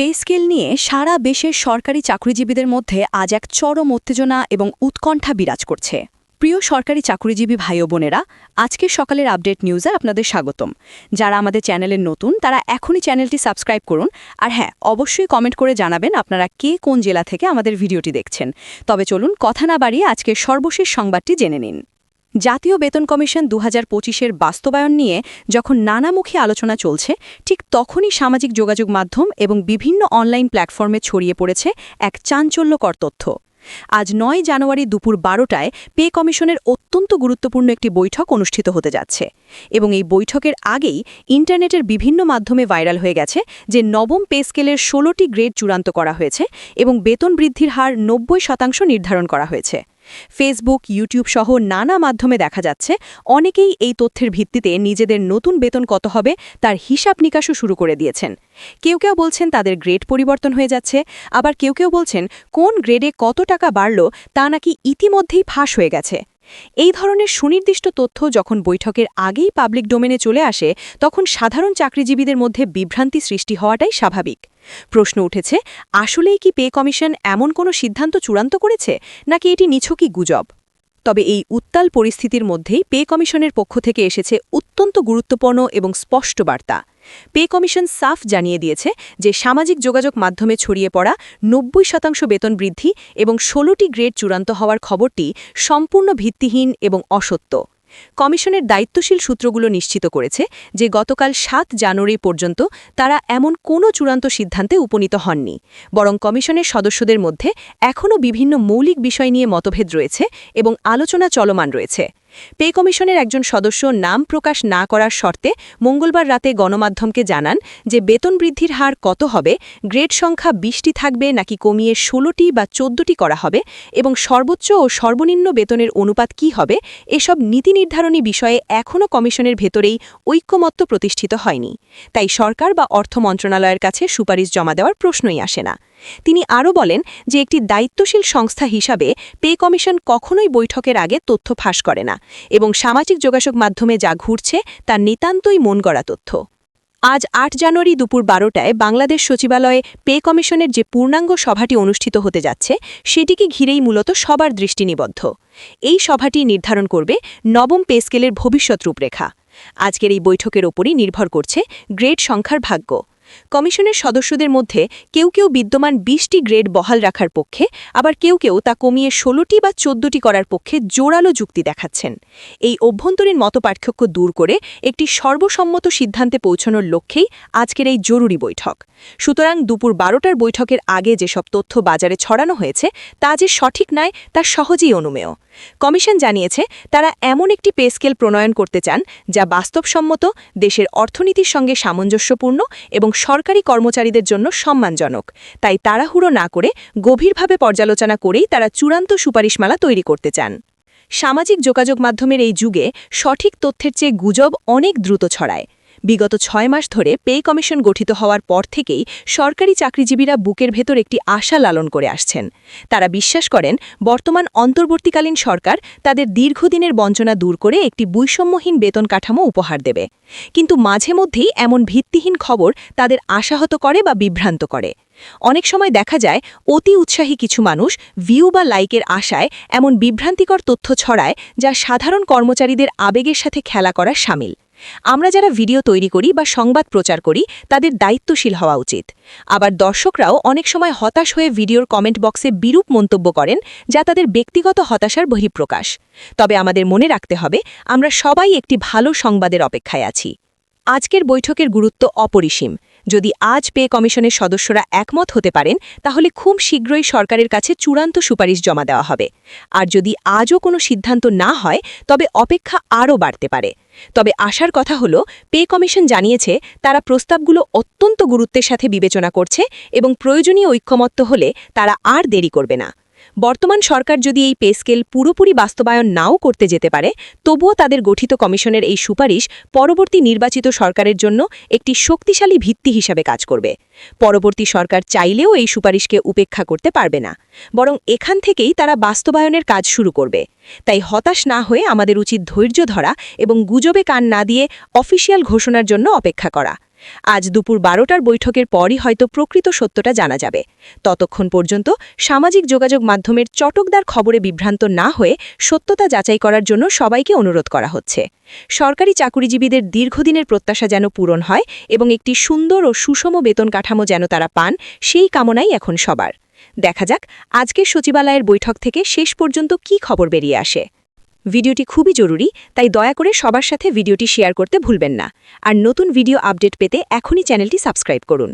Pay scale নিয়ে সারা দেশের সরকারি চাকরিজীবীদের মধ্যে আজ এক চরম উত্তেজনা এবং উৎকণ্ঠা বিরাজ করছে। প্রিয় সরকারি চাকরিজীবী ভাই ও বোনেরা আজকের সকালের আপডেট নিউজে আপনাদের স্বাগতম। যারা আমাদের চ্যানেলের নতুন, তারা এখনই চ্যানেলটি সাবস্ক্রাইব করুন। আর হ্যাঁ অবশ্যই কমেন্ট করে জানাবেন আপনারা কে কোন জেলা থেকে আমাদের ভিডিওটি দেখছেন। তবে চলুন কথা না বাড়িয়ে আজকের সর্বশেষ সংবাদটি জেনে নিন। জাতীয় বেতন কমিশন দু হাজার পঁচিশের বাস্তবায়ন নিয়ে যখন নানামুখী আলোচনা চলছে, ঠিক তখনই সামাজিক যোগাযোগ মাধ্যম এবং বিভিন্ন অনলাইন প্ল্যাটফর্মে ছড়িয়ে পড়েছে এক চাঞ্চল্যকর তথ্য। আজ নয় জানুয়ারি দুপুর বারোটায় পে কমিশনের অত্যন্ত গুরুত্বপূর্ণ একটি বৈঠক অনুষ্ঠিত হতে যাচ্ছে এবং এই বৈঠকের আগেই ইন্টারনেটের বিভিন্ন মাধ্যমে ভাইরাল হয়ে গেছে যে নবম পে স্কেলের ষোলোটি গ্রেড চূড়ান্ত করা হয়েছে এবং বেতন বৃদ্ধির হার নব্বই শতাংশ নির্ধারণ করা হয়েছে। ফেসবুক ইউটিউব সহ নানা মাধ্যমে দেখা যাচ্ছে। অনেকেই এই তথ্যের ভিত্তিতে নিজেদের নতুন বেতন কত হবে তার হিসাব নিকাশও শুরু করে দিয়েছেন। কেউ কেউ বলছেন তাদের গ্রেড পরিবর্তন হয়ে যাচ্ছে, আবার কেউ কেউ বলছেন কোন গ্রেডে কত টাকা বাড়ল তা নাকি ইতিমধ্যেই ফাঁস হয়ে গেছে। এই ধরনের সুনির্দিষ্ট তথ্য যখন বৈঠকের আগেই পাবলিক ডোমেনে চলে আসে, তখন সাধারণ চাকরিজীবীদের মধ্যে বিভ্রান্তি সৃষ্টি হওয়াটাই স্বাভাবিক। প্রশ্ন উঠেছে, আসলেই কি পে কমিশন এমন কোনো সিদ্ধান্ত চূড়ান্ত করেছে, নাকি এটি নিছকই গুজব? তবে এই উত্তাল পরিস্থিতির মধ্যেই পে কমিশনের পক্ষ থেকে এসেছে অত্যন্ত গুরুত্বপূর্ণ এবং স্পষ্ট বার্তা। পে কমিশন সাফ জানিয়ে দিয়েছে যে সামাজিক যোগাযোগ মাধ্যমে ছড়িয়ে পড়া নব্বই শতাংশ বেতন বৃদ্ধি এবং ষোলোটি গ্রেড চূড়ান্ত হওয়ার খবরটি সম্পূর্ণ ভিত্তিহীন এবং অসত্য। কমিশনের দায়িত্বশীল সূত্রগুলো নিশ্চিত করেছে যে গতকাল সাত জানুয়ারি পর্যন্ত তারা এমন কোনো চূড়ান্ত সিদ্ধান্তে উপনীত হননি। বরং কমিশনের সদস্যদের মধ্যে এখনও বিভিন্ন মৌলিক বিষয় নিয়ে মতভেদ রয়েছে এবং আলোচনা চলমান রয়েছে। পে কমিশনের একজন সদস্য নাম প্রকাশ না করার শর্তে মঙ্গলবার রাতে গণমাধ্যমকে জানান যে বেতন বৃদ্ধির হার কত হবে, গ্রেড সংখ্যা বিশটি থাকবে নাকি কমিয়ে ষোলোটি বা চোদ্দটি করা হবে এবং সর্বোচ্চ ও সর্বনিম্ন বেতনের অনুপাত কি হবে, এসব নীতি নির্ধারণী বিষয়ে এখনও কমিশনের ভেতরেই ঐক্যমত্য প্রতিষ্ঠিত হয়নি। তাই সরকার বা অর্থ মন্ত্রণালয়ের কাছে সুপারিশ জমা দেওয়ার প্রশ্নই আসে না। তিনি আরও বলেন যে একটি দায়িত্বশীল সংস্থা হিসাবে পে কমিশন কখনোই বৈঠকের আগে তথ্য ফাঁস করে না এবং সামাজিক যোগাযোগ মাধ্যমে যা ঘুরছে তা নিতান্তই মন গড়া তথ্য। আজ আট জানুয়ারি দুপুর বারোটায় বাংলাদেশ সচিবালয়ে পে কমিশনের যে পূর্ণাঙ্গ সভাটি অনুষ্ঠিত হতে যাচ্ছে, সেটিকে ঘিরেই মূলত সবার দৃষ্টি নিবদ্ধ। এই সভাটি নির্ধারণ করবে নবম পে স্কেলের ভবিষ্যৎ রূপরেখা। আজকের এই বৈঠকের ওপরই নির্ভর করছে গ্রেড সংখ্যার ভাগ্য। কমিশনের সদস্যদের মধ্যে কেউ কেউ বিদ্যমান বিশটি গ্রেড বহাল রাখার পক্ষে, আবার কেউ কেউ তা কমিয়ে ষোলোটি বা চোদ্দটি করার পক্ষে জোরালো যুক্তি দেখাচ্ছেন। এই অভ্যন্তরীণ মতপার্থক্য দূর করে একটি সর্বসম্মত সিদ্ধান্তে পৌঁছানোর লক্ষ্যেই আজকের এই জরুরি বৈঠক। সুতরাং দুপুর বারোটার বৈঠকের আগে যেসব তথ্য বাজারে ছড়ানো হয়েছে, তা যে সঠিক নয়, তা সহজেই অনুমেয়। কমিশন জানিয়েছে, তারা এমন একটি পে স্কেল প্রণয়ন করতে চান, যা বাস্তবসম্মত, দেশের অর্থনীতির সঙ্গে সামঞ্জস্যপূর্ণ এবং সরকারি কর্মচারীদের জন্য সম্মানজনক। তাই তাড়াহুড়ো না করে গভীরভাবে পর্যালোচনা করেই তারা চূড়ান্ত সুপারিশমালা তৈরি করতে চান। সামাজিক যোগাযোগ মাধ্যমের এই যুগে সঠিক তথ্যের চেয়ে গুজব অনেক দ্রুত ছড়ায়। বিগত ছয় মাস ধরে পে কমিশন গঠিত হওয়ার পর থেকেই সরকারি চাকরিজীবীরা বুকের ভেতর একটি আশা লালন করে আসছেন। তারা বিশ্বাস করেন, বর্তমান অন্তর্বর্তীকালীন সরকার তাদের দীর্ঘদিনের বঞ্চনা দূর করে একটি বৈষম্যহীন বেতন কাঠামো উপহার দেবে। কিন্তু মাঝে মধ্যেই এমন ভিত্তিহীন খবর তাদের আশাহত করে বা বিভ্রান্ত করে। অনেক সময় দেখা যায়, অতি উৎসাহী কিছু মানুষ ভিউ বা লাইকের আশায় এমন বিভ্রান্তিকর তথ্য ছড়ায় যা সাধারণ কর্মচারীদের আবেগের সাথে খেলা করার সামিল। আমরা যারা ভিডিও তৈরি করি বা সংবাদ প্রচার করি, তাদের দায়িত্বশীল হওয়া উচিত। আবার দর্শকরাও অনেক সময় হতাশ হয়ে ভিডিওর কমেন্ট বক্সে বিরূপ মন্তব্য করেন, যা তাদের ব্যক্তিগত হতাশার বহিঃপ্রকাশ। তবে আমাদের মনে রাখতে হবে, আমরা সবাই একটি ভালো সংবাদের অপেক্ষায় আছি। আজকের বৈঠকের গুরুত্ব অপরিসীম। যদি আজ পে কমিশনের সদস্যরা একমত হতে পারেন, তাহলে খুব শীঘ্রই সরকারের কাছে চূড়ান্ত সুপারিশ জমা দেওয়া হবে। আর যদি আজও কোনো সিদ্ধান্ত না হয়, তবে অপেক্ষা আরও বাড়তে পারে। তবে আশার কথা হল, পে কমিশন জানিয়েছে, তারা প্রস্তাবগুলো অত্যন্ত গুরুত্বের সাথে বিবেচনা করছে এবং প্রয়োজনীয় ঐক্যমত্য হলে তারা আর দেরি করবে না। বর্তমান সরকার যদি এই পে স্কেল পুরোপুরি বাস্তবায়ন নাও করতে যেতে পারে, তবুও তাদের গঠিত কমিশনের এই সুপারিশ পরবর্তী নির্বাচিত সরকারের জন্য একটি শক্তিশালী ভিত্তি হিসাবে কাজ করবে। পরবর্তী সরকার চাইলেও এই সুপারিশকে উপেক্ষা করতে পারবে না, বরং এখান থেকেই তারা বাস্তবায়নের কাজ শুরু করবে। তাই হতাশ না হয়ে আমাদের উচিত ধৈর্য ধরা এবং গুজবে কান না দিয়ে অফিসিয়াল ঘোষণার জন্য অপেক্ষা করা। আজ দুপুর বারোটার বৈঠকের পরই হয়তো প্রকৃত সত্যটা জানা যাবে। ততক্ষণ পর্যন্ত সামাজিক যোগাযোগ মাধ্যমের চটকদার খবরে বিভ্রান্ত না হয়ে সত্যতা যাচাই করার জন্য সবাইকে অনুরোধ করা হচ্ছে। সরকারি চাকুরিজীবীদের দীর্ঘদিনের প্রত্যাশা যেন পূরণ হয় এবং একটি সুন্দর ও সুষম বেতন কাঠামো যেন তারা পান, সেই কামনাই এখন সবার। দেখা যাক আজকের সচিবালয়ের বৈঠক থেকে শেষ পর্যন্ত কি খবর বেরিয়ে আসে। ভিডিওটি খুবই জরুরি, তাই দয়া করে সবার সাথে ভিডিওটি শেয়ার করতে ভুলবেন না। আর নতুন ভিডিও আপডেট পেতে এখনই চ্যানেলটি সাবস্ক্রাইব করুন।